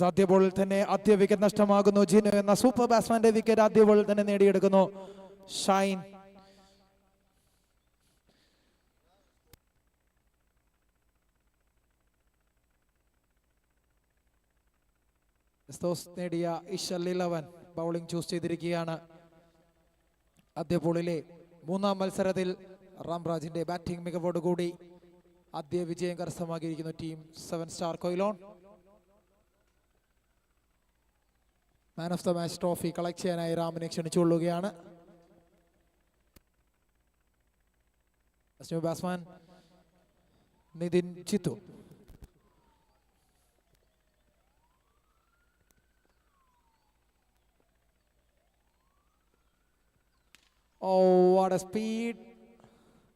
ആദ്യ ബോളിൽ തന്നെ ആദ്യ വിക്കറ്റ് നഷ്ടമാകുന്നു. ജിനു എന്ന സൂപ്പർ ബാറ്റ്സ്മാന്റെ വിക്കറ്റ് ആദ്യ ബോളിൽ തന്നെ നേടിയെടുക്കുന്നു. ഷൈൻ. നേടിയ ഇഷൽ ഇലവൻ ബൗളിംഗ് ചൂസ് ചെയ്തിരിക്കുകയാണ്. ആദ്യ ബോളിലെ മൂന്നാം മത്സരത്തിൽ റാംരാജിന്റെ ബാറ്റിംഗ് മികവോടുകൂടി ആദ്യ വിജയം കരസ്ഥമാക്കിയിരിക്കുന്നു team seven star Quilon. Man of the match trophy collect ചെയ്യാനായി രാമനെ ക്ഷണിച്ചുകൊള്ളുകയാണ് batsman Nithin Chithu. Oh what a speed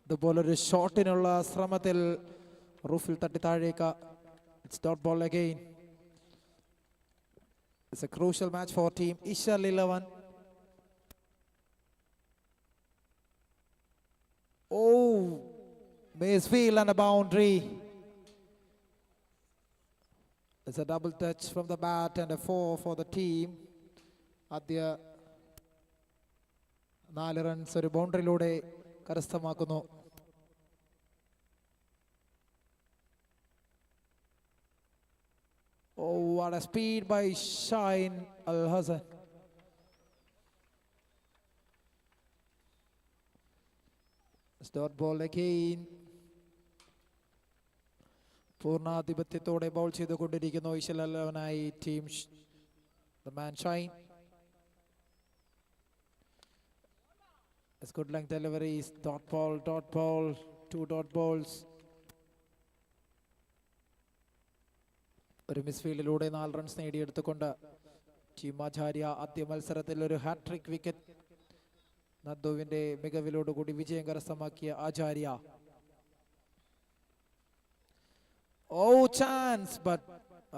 ഇതുപോലൊരു ഷോട്ടിനുള്ള ശ്രമത്തിൽ റൂഫിൽ തട്ടി താഴേക്ക്. It's dot ball again it's crucial match for team Isha Lilavan. Oh, Maysfield and a boundary. It's a double touch from the bat and a four for the team. ആദ്യ നാല് runs ഒരു ബൗണ്ടറിയിലൂടെ കരസ്ഥമാക്കുന്നു oh a speed by Shine Al Hassan. Start ball again. പൂർണാധിപത്യത്തോടെ bowl ചെയ്തുകൊണ്ടിരിക്കുന്നു Ishal അലവനായി team man Shine It's good length deliveries. Dot ball, dot ball, two dot balls. ഒരു മിസ്ഫീൽഡിലൂടെ നാല് runs നേടിയെടുത്തുകൊണ്ട് team ആചാര്യ ആദ്യ മത്സരത്തിൽ ഒരു ഹാട്രിക് വിക്കറ്റ് നദ്ദുവിന്റെ മികവിലോടുകൂടി വിജയം കരസ്ഥമാക്കിയ ആചാര്യ. ഓ ചാൻസ് ബട്ട്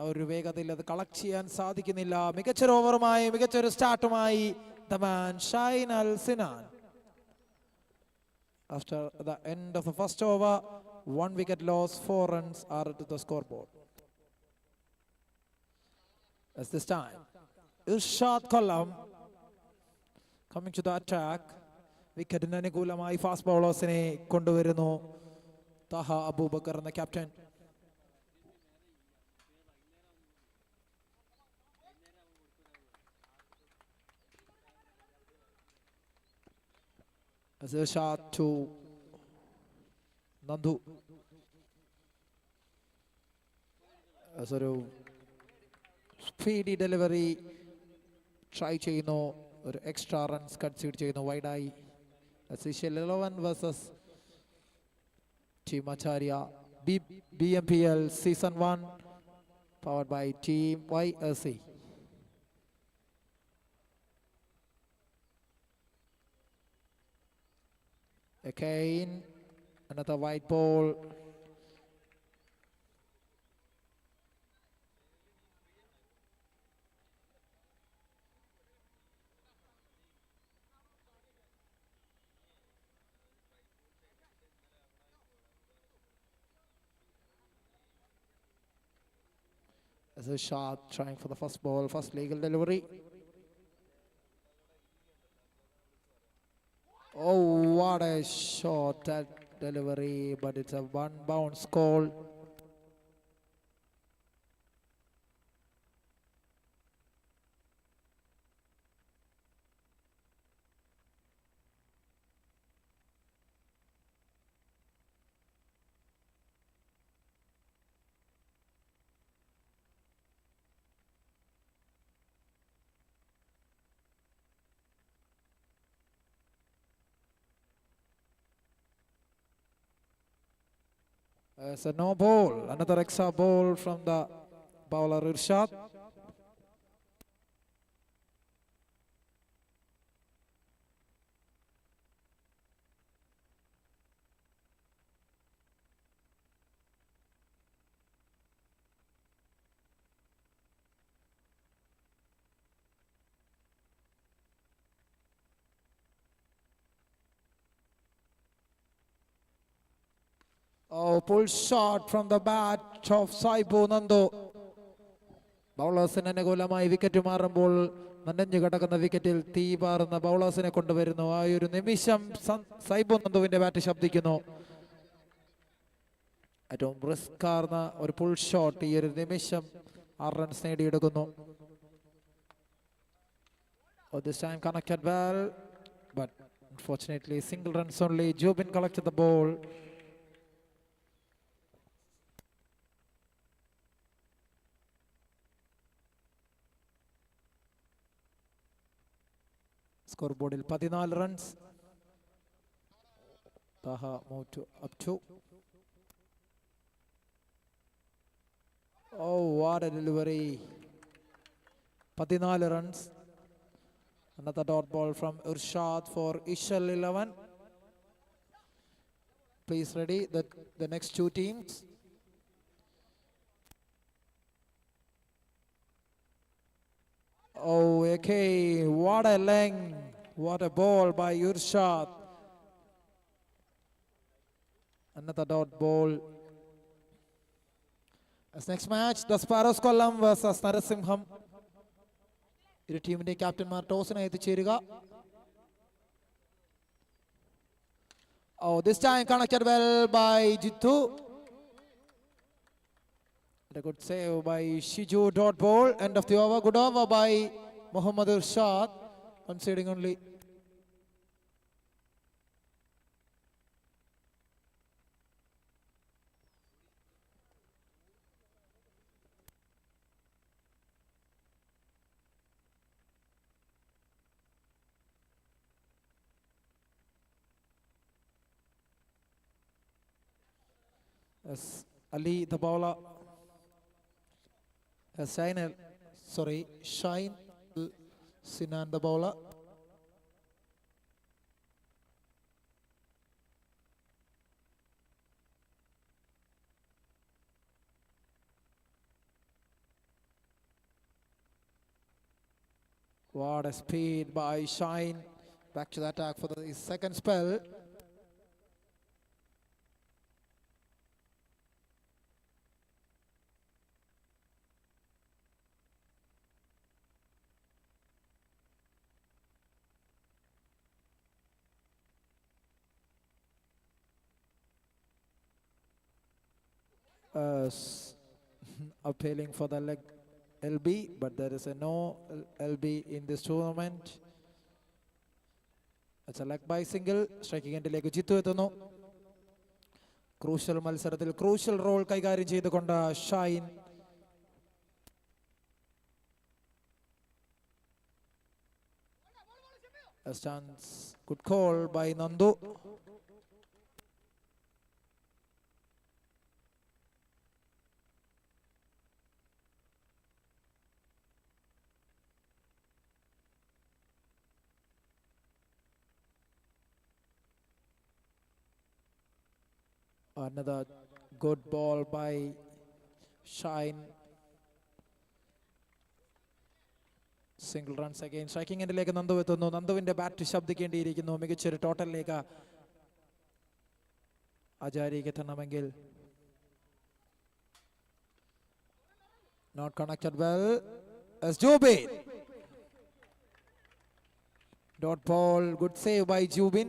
ഒരു വേഗതയിൽ അത് കളക്ട് ചെയ്യാൻ സാധിക്കുന്നില്ല. മികച്ച ഓവറുമായി മികച്ചൊരു സ്റ്റാർട്ടുമായി the man Shine Al Sinan. After the end of the first over, one wicket loss, four runs are to the scoreboard. As this time, Irshad Kollam coming to the attack. വിക്കറ്റിന് അനുകൂലമായി fast ബൗളേഴ്സിനെ കൊണ്ടുവരുന്നു തഹ അബൂബക്കർ എന്ന captain As a shot to Nandu. As ഒരു speedy delivery try ചെയ്യുന്നു. ഒരു extra runs concede ചെയ്യുന്നു. വൈഡായി eleven versus team Acharya B B M P L season one powered by team Y S C Again, another white ball. As a shot trying for the first ball, first legal delivery. Oh, what a shot that delivery, but it's a one bounce call. It's a no ball. Another extra ball from the bowler Irshad. Oh, pull shot from the bat of Saibu Nando. ബൗളേഴ്സിന് അനുകൂലമായി wicket മാറുമ്പോൾ നനഞ്ഞു കിടക്കുന്ന വിക്കറ്റിൽ തീ പാറുന്ന ബൗളേഴ്സിനെ കൊണ്ടുവരുന്നു ആ ഒരു നിമിഷം സൈബു നന്ദുവിന്റെ ബാറ്റ് ശബ്ദിക്കുന്നു ഏറ്റവും റിസ്ക് ആർന്ന ഒരു പുൾ ഷോട്ട് ഈ ഒരു നിമിഷം ആറ് റൺസ് നേടിയെടുക്കുന്നു Oh, this time connected well, but unfortunately single runs only. Jubin collected the ball. Score പതിനാല് runs Taha move to up to oh what a delivery പതിനാല് runs Another dot ball from Urshad for Ishal 11. Please ready the, the next two Oh, okay. What a length. What a ball by Urshad. Another dot ball. As next match, the Sparrows Kollam versus Narasimham. ഇരു ടീമിന്റെ ക്യാപ്റ്റന്മാർ ടോസിനായി എത്തിച്ചേരുക this time connected well by by a good save by Shiju. Dot ball. End of the over. Good over by Muhammad Urshad. Conceding only. As Ali the bowler uh, yes, Shine, sorry, Shine Sinan the bowler. What a speed by Shine. Back to the attack for the second spell. Uh, appealing for the leg LB, but there is a no LB in this tournament. It's a leg by single. striking striking എൻഡിലേക്ക് Jithu എത്തുന്നു Crucial മത്സരത്തിൽ crucial role കൈകാര്യം ചെയ്തുകൊണ്ട് Shine A stance, good call by Nandu. Another good ball by Shine. Single runs again striking എൻഡിലേക്ക് Nandu എത്തുന്നു. നന്ദുവിന്റെ bat ശബ്ദിക്കേണ്ടിയിരിക്കുന്നു. മികച്ചൊരു ടോട്ടലിലേക്ക് ആചാര്യക്ക് എത്തണമെങ്കിൽ not connected well Jubin dot ball good save by Jubin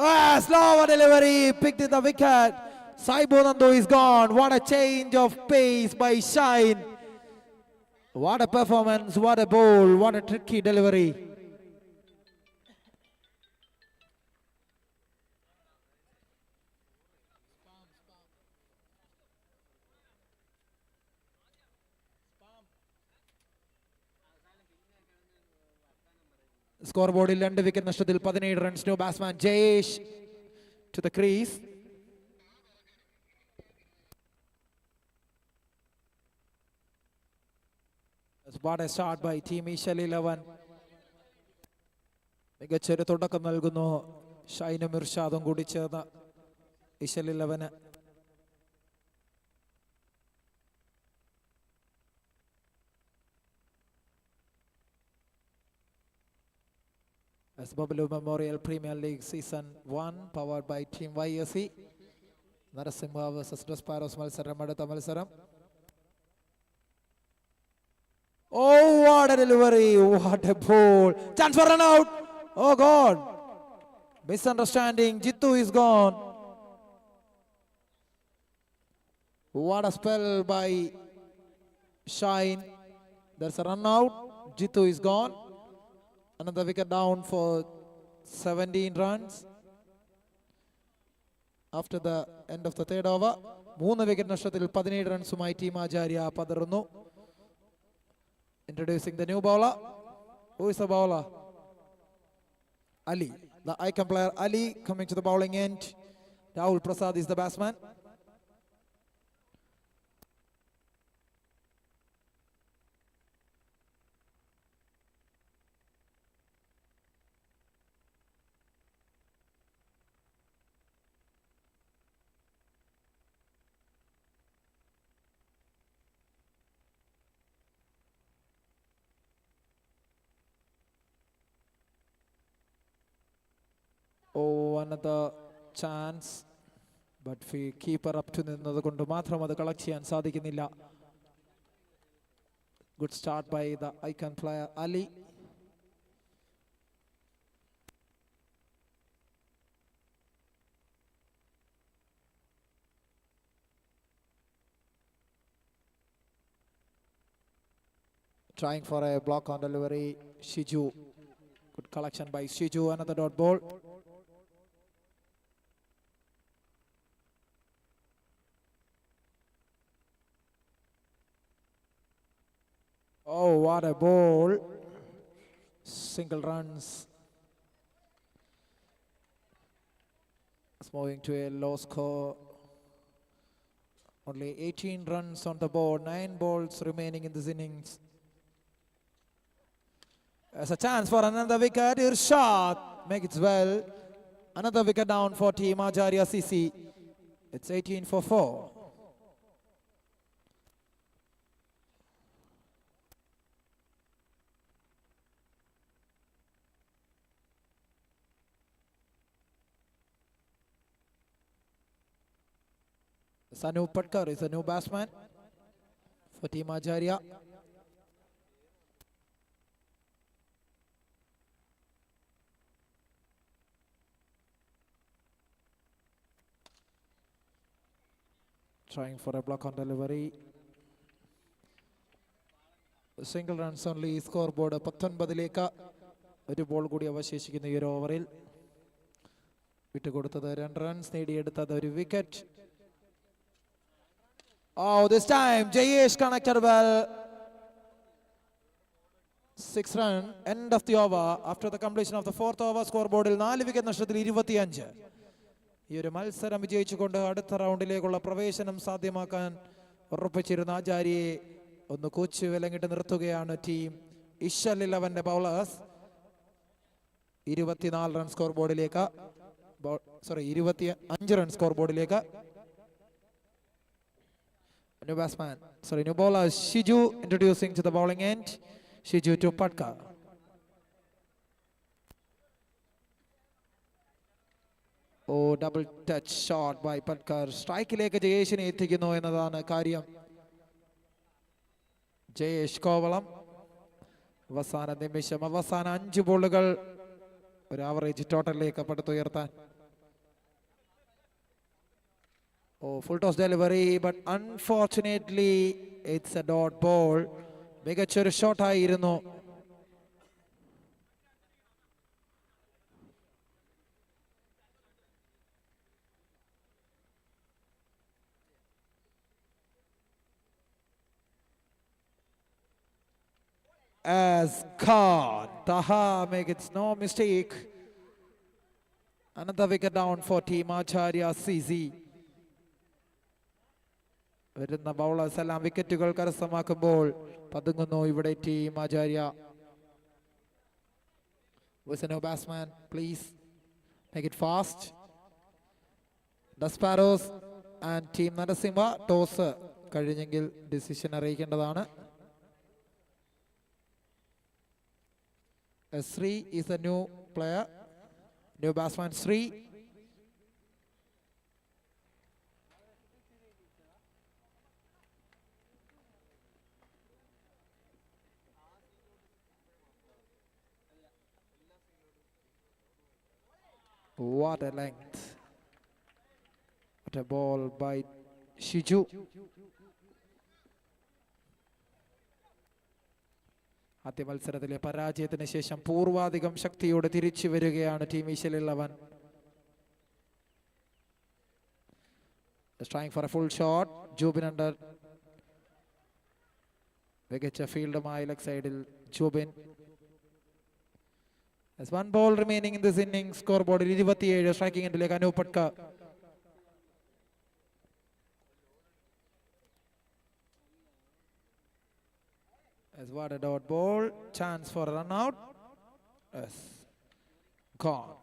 Ah, slow delivery, picked in the wicket. Saibo Nandu is gone. What a change of pace by Shine. What a performance, what a ball, what a tricky delivery. Score ബോർഡിൽ രണ്ട് wicket നഷ്ടത്തിൽ പതിനേഴ് runs new batsman Jayesh to the crease What a start by Team Ishal 11. മികച്ചൊരു തുടക്കം നൽകുന്നു. ഷൈനും ഇർഷാദും കൂടി ചേർന്ന് Ishal as Babalu Memorial Premier League Season 1 powered by Team YSE. Narasimha versus Desparos മത്സരം അടുത്ത മത്സരം oh what a delivery what a ball chance four run out oh God misunderstanding Jithu is gone What a spell by Shine. There's a run out. Jitu is gone. Another wicket down for 17 runs. After the end of the third over, മൂന്ന് wicket നഷ്ടത്തിൽ പതിനേഴ് റൺസുമായി team Acharya പതറുന്നു introducing the new bowler who is the bowler Ali, the icon player Ali coming to the bowling end. Rahul Prasad is the batsman. Oh, another chance. But keeper up to നിന്നത് കൊണ്ട് മാത്രം അത് collect ചെയ്യാൻ സാധിക്കുന്നില്ല good start by the icon player Ali Trying for a block on delivery, Shiju. Good collection by Shiju, another dot ball. Oh, what a ball. Single runs. It's moving to a low score. Only 18 runs on the board, nine balls remaining in this innings. There's a chance for another wicket. Irshad make it well. Another wicket down for Team Acharya CC. It's 18 for 4. A new batsman for Team Trying for a block on delivery. Single runs only score board പത്തൊൻപതിലേക്ക്. ഒരു ball കൂടി അവശേഷിക്കുന്ന ഈ ഒരു ഓവറിൽ വിട്ടുകൊടുത്തത് രണ്ട് runs നേടിയെടുത്തത് ഒരു wicket Oh, this time Jayesh connected well. Six run, end of the over. After the completion of the fourth over, scoreboard നാല് വിക്കറ്റ് നഷ്ടത്തിൽ ഇരുപത്തിയഞ്ച്. ഈ ഒരു മത്സരം വിജയിച്ചുകൊണ്ട് അടുത്ത റൗണ്ടിലേക്കുള്ള പ്രവേശനം സാധ്യമാക്കാൻ ഉറപ്പിച്ചിരുന്ന ആചാര്യയെ ഒന്ന് കോച്ച് വിലങ്ങിട്ട് നിർത്തുകയാണ് ടീം ഇഷൽ ഇലവന്റെ ബൗളേഴ്സ് ഇരുപത്തിനാല് റൺ സ്കോർ ബോർഡിലേക്ക് സോറി ഇരുപത്തി അഞ്ച് റൺ സ്കോർ ബോർഡിലേക്ക് New batsman, sorry, new bowler Shiju. Introducing to the bowling end. Shiju to Patka. Oh double touch shot by Patkar സ്ട്രൈക്കിലേക്ക് ജയേഷിനെ എത്തിക്കുന്നു എന്നതാണ് കാര്യം. ജയേഷ് കോവളം. അവസാന നിമിഷം അവസാന അഞ്ച് ബോളുകൾ ഒരു ആവറേജ് ടോട്ടലിലേക്ക് പടുത്തുയർത്താൻ. Oh, full toss delivery, but unfortunately, it's a dot ball. മികച്ചൊരു ഷോട്ടായിരുന്നു As Khan, Taha makes no mistake. Another wicket down for Team Acharya CZ. വരുന്ന ബൗളേഴ്സ് എല്ലാം വിക്കറ്റുകൾ കരസ്ഥമാക്കുമ്പോൾ പതുങ്ങുന്നു ഇവിടെ team Acharya. Batsman please make it fast the sparrows and team Narasimha toss കഴിഞ്ഞെങ്കിൽ decision അറിയിക്കേണ്ടതാണ്. Sree is a new player new batsman batsman What a length. What a ball by Shiju. ആദ്യ മത്സരത്തിലെ പരാജയത്തിന് ശേഷം പൂർവാധികം ശക്തിയോടെ തിരിച്ചു വരികയാണ് team Ishal eleven trying for a full shot Jubin under മികച്ച ഫീൽഡുമായി ലെഗ് സൈഡിൽ Jubin There's one ball remaining in this inning. Scoreboard 27, striking into Anup Patka. As what a dot ball, chance for a run out. Yes, gone.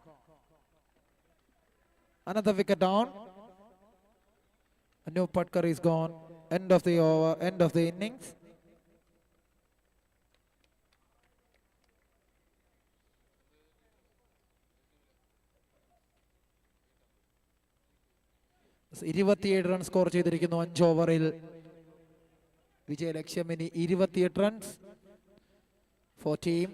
Another wicket down. Anup Patkar is gone. End of the over, end of the innings. ഇരുപത്തിയേഴ് run score ചെയ്തിരിക്കുന്നു അഞ്ച് ഓവറിൽ വിജയലക്ഷ്യം ഇനി ഇരുപത്തിയെട്ട് runs for team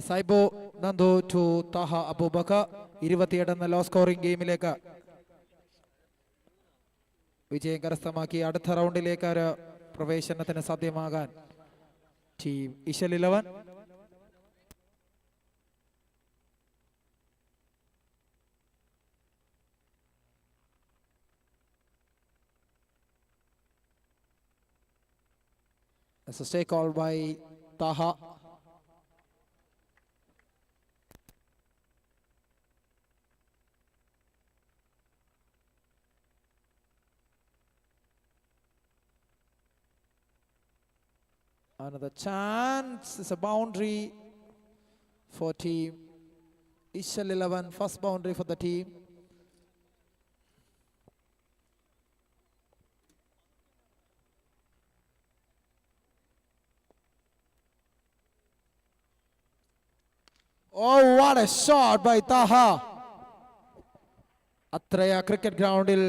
Saibu Nandu to Taha Abubakar ഇരുപത്തിയെട്ട് എന്ന low scoring ഗെയിമിലേക്ക് വിജയം കരസ്ഥമാക്കി അടുത്ത റൗണ്ടിലേക്ക് ഒരു പ്രവേശനത്തിന് സാധ്യമാകാൻ team Ishal eleven stay call by Taha. Another chance. It's a boundary for team. Ishal 11, first boundary for the team. Oh, what a shot by Taha. അത്രയ cricket ഗ്രൗണ്ടിൽ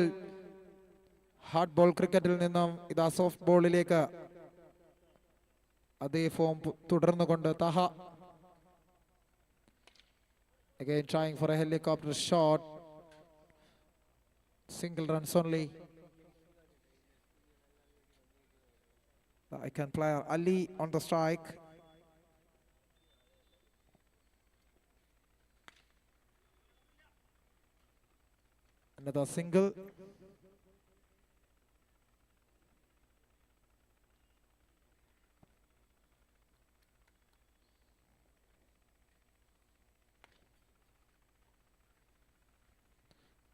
hard ball ക്രിക്കറ്റിൽ നിന്നും ഇതാ soft ബോളിലേക്ക് അതേ form തുടർന്നുകൊണ്ട് Taha again trying for a helicopter shot single runs only the icon player ali on the strike another single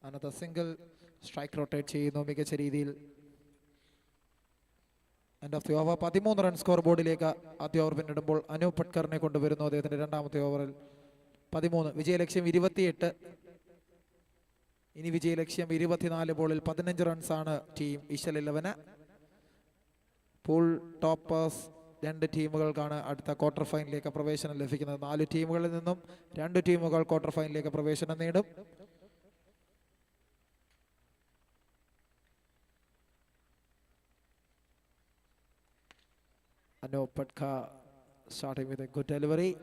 Anantha single strike rotate ചെയ്യുന്നു മികച്ച രീതിയിൽ. End of the over പതിമൂന്ന് run score ബോർഡിലേക്ക് ആദ്യ over പിന്നിടുമ്പോൾ അനൂപ് പട്കറിനെ കൊണ്ടുവരുന്നു അദ്ദേഹത്തിന്റെ രണ്ടാമത്തെ ഓവറിൽ പതിമൂന്ന് വിജയലക്ഷ്യം ഇരുപത്തിയെട്ട്. ഇനി വിജയലക്ഷ്യം ഇരുപത്തിനാല് ബോളിൽ പതിനഞ്ച് റൺസാണ് ടീം ഇശൽ ഇലവന് പൂൾ ടോപ്പേഴ്സ് രണ്ട് ടീമുകൾക്കാണ് അടുത്ത ക്വാർട്ടർ ഫൈനലിലേക്ക് പ്രവേശനം ലഭിക്കുന്നത്. നാല് ടീമുകളിൽ നിന്നും രണ്ട് ടീമുകൾ ക്വാർട്ടർ ഫൈനലിലേക്ക് പ്രവേശനം നേടും. Anup Patka starting with a good delivery.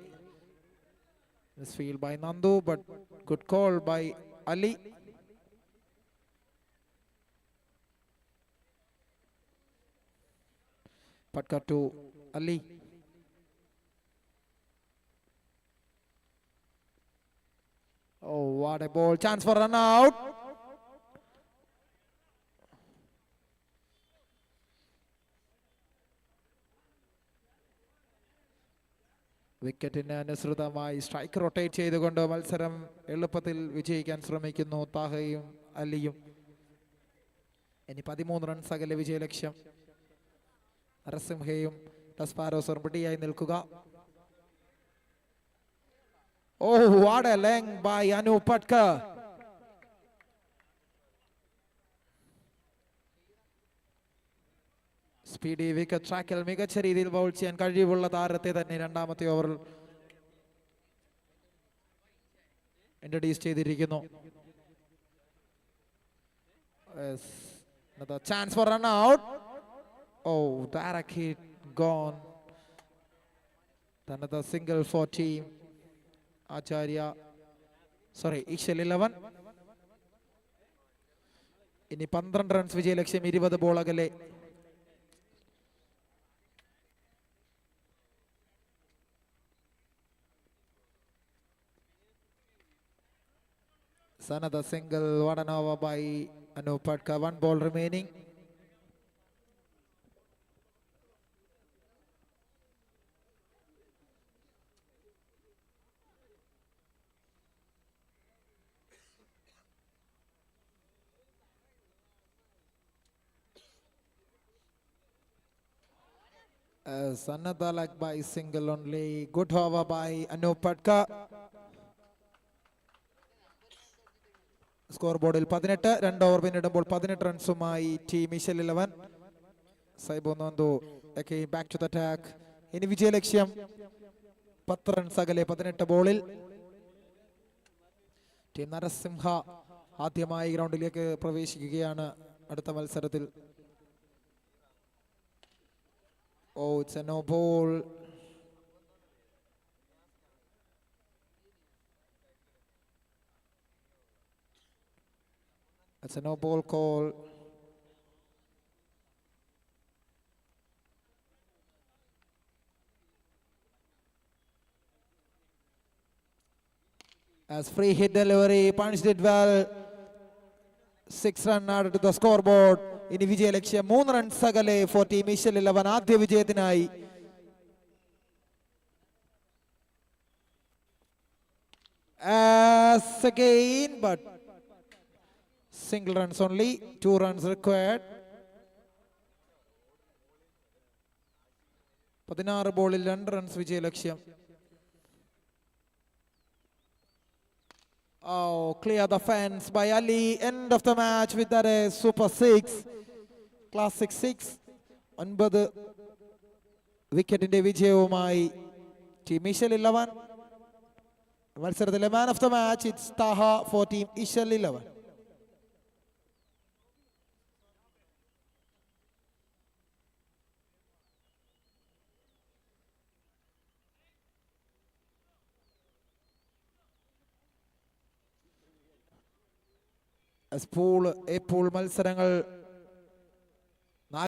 Misfield by Nandu, but good call by Ali. Patka to Ali. Oh, what a ball. Chance for run out. വിക്കറ്റിന് അനുസൃതമായി സ്ട്രൈക്ക് റൊട്ടേറ്റ് ചെയ്തുകൊണ്ട് മത്സരം എളുപ്പത്തിൽ വിജയിക്കാൻ ശ്രമിക്കുന്നു താഹയും അലിയും. ഇനി പതിമൂന്ന് റൺസ് അകലെ വിജയലക്ഷ്യം നരസിംഹയും ടസ്പാരോസറും പിടിയായി നിൽക്കുക. ഓ what a length by Anu Patkar speedy wicket ട്രാക്കിൽ മികച്ച രീതിയിൽ ബൗൾ ചെയ്യാൻ കഴിവുള്ള താരത്തെ തന്നെ രണ്ടാമത്തെ ഓവറിൽ ഇൻട്രഡ്യൂസ് ചെയ്തിരിക്കുന്നു. Chance for run out oh gone തന്നെ single for team Acharya sorry Ishal eleven ഇനി പന്ത്രണ്ട് റൺസ് വിജയലക്ഷ്യം ഇരുപത് ബോൾ അകലെ. Another single, what an over by Anup. One ball remaining. As another leg by single only. Good over by Anup Patka. Score ബോർഡിൽ പതിനെട്ട് രണ്ട് over പിന്നിടുമ്പോൾ പതിനെട്ട് റൺസുമായി team Ishal eleven Saibu Nandu. Back to the attack ഇനി വിജയലക്ഷ്യം പത്ത് runs അകലെ പതിനെട്ട് ബോളിൽ. ടീം നരസിംഹ ആദ്യമായി ഗ്രൗണ്ടിലേക്ക് പ്രവേശിക്കുകയാണ് അടുത്ത മത്സരത്തിൽ. ഓ a no ball It's a no ball call. As free hit delivery, punched it well. Six run added to the scoreboard. ഇനി വിജയലക്ഷ്യം മൂന്ന് റൺസ് അകലെ ഫോർ ടീം ഈശ്വൽ ഇലവൻ ആദ്യ വിജയത്തിനായി As again, but single runs only, two runs required. പതിനാറ് ബോളിൽ രണ്ട് runs വിജയ ലക്ഷ്യം Oh, clear the fence by Ali. End of the match with that uh, super six. Classic six. ഒൻപത് വിക്കറ്റിന്റെ വിജയവുമായി ടീം ഇഷൽ ഇലവൻ മത്സരത്തിലെ man of the match it's Taha for team Ishal eleven pool എപ്പോൾ pool മത്സരങ്ങൾ